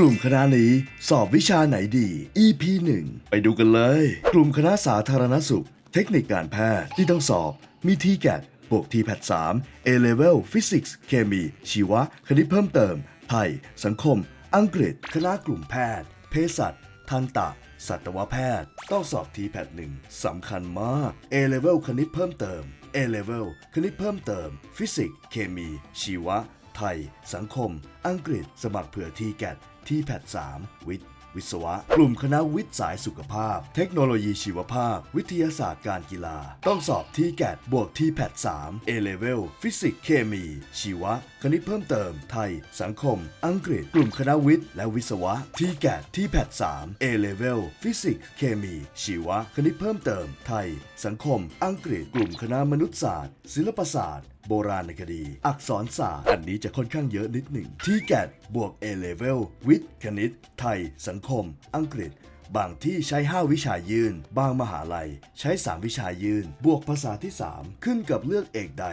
กลุ่มคณะนี้สอบวิชาไหนดี EP 1 ไปดูกันเลย กลุ่มคณะสาธารณสุข เทคนิคการแพทย์ที่ต้องสอบมี t c a t บวก t p a t 3 A Level Physics เคมี ชีวะ คณิตเพิ่มเติม ไทย สังคม อังกฤษ คณะกลุ่มแพทย์เภสัชทันตะ สัตวแพทย์ ต้องสอบ t p a t 1สำคัญมาก A Level คณิตเพิ่มเติม A Level คณิตเพิ่มเติม ฟิสิกส์เคมี ชีวะ ไทย สังคม อังกฤษ สมัครเผื่อทีแกดที่แพท3วิทย์วิศวะ กลุ่มคณะวิทย์สายสุขภาพ เทคโนโลยีชีวภาพ วิทยาศาสตร์การกีฬา ต้องสอบทีแกดบวกทีแพท3 A Level ฟิสิกส์เคมี ชีวะ คณิตเพิ่มเติม ไทย สังคม อังกฤษ กลุ่มคณะวิทย์และวิศวะ ทีแกดทีแพท3 A Level ฟิสิกส์เคมี ชีวะ คณิตเพิ่มเติม ไทย สังคม อังกฤษ กลุ่มคณะมนุษยศาสตร์ ศิลปศาสตร์ โบราณคดี อักษรศาสตร์ อันนี้จะค่อนข้างเยอะนิดหนึ่ง ที่แกดบวก A Level วิทย์คณิต ไทย สังคม อังกฤษ บางที่ใช้ 5 วิชายืน บางมหาลัย ใช้ 3 วิชายืน บวกภาษาที่ 3 ขึ้นกับเลือกเอกใด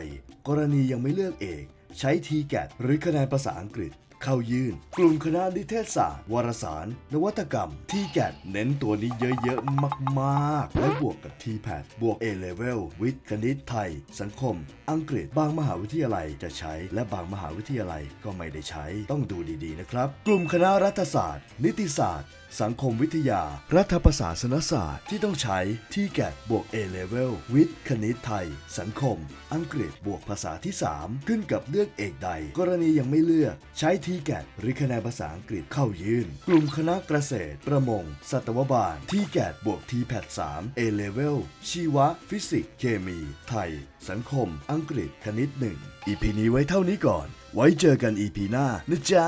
กรณียังไม่เลือกเอก ใช้ทีแกดหรือคะแนนภาษาอังกฤษเข้ายื่น กลุ่มคณะนิเทศศาสตร์ วารสาร นวัตกรรม ที่แกดเน้นตัวนี้เยอะๆ มากๆ และบวกกับ t p a t บวก A Level วิทย์คณิตไทย สังคม อังกฤษ บางมหาวิทยาลัยจะใช้ และบางมหาวิทยาลัยก็ไม่ได้ใช้ ต้องดูดีๆนะครับ กลุ่มคณะรัฐศาสตร์ นิติศาสตร์ สังคมวิทยา รัฐประศาสนศาสตร์ ที่ต้องใช้ที่แกดบวก A Level วิทย์คณิตไทย สังคม อังกฤษบวกภาษาที่ 3 ขึ้นกับเลือกเอกใด กรณียังไม่เลือก ใช้ทีแกดหรือคะแนนภาษาอังกฤษเข้ายื่น กลุ่มคณะเกษตร ประมง สัตวบาลที่แกดบวก t p a t 3 A Level ชีวะ ฟิสิกส์เคมี ไทย สังคม อังกฤษคณิต1 EP นี้ไว้เท่านี้ก่อน ไว้เจอกัน EP หน้านะจ๊ะ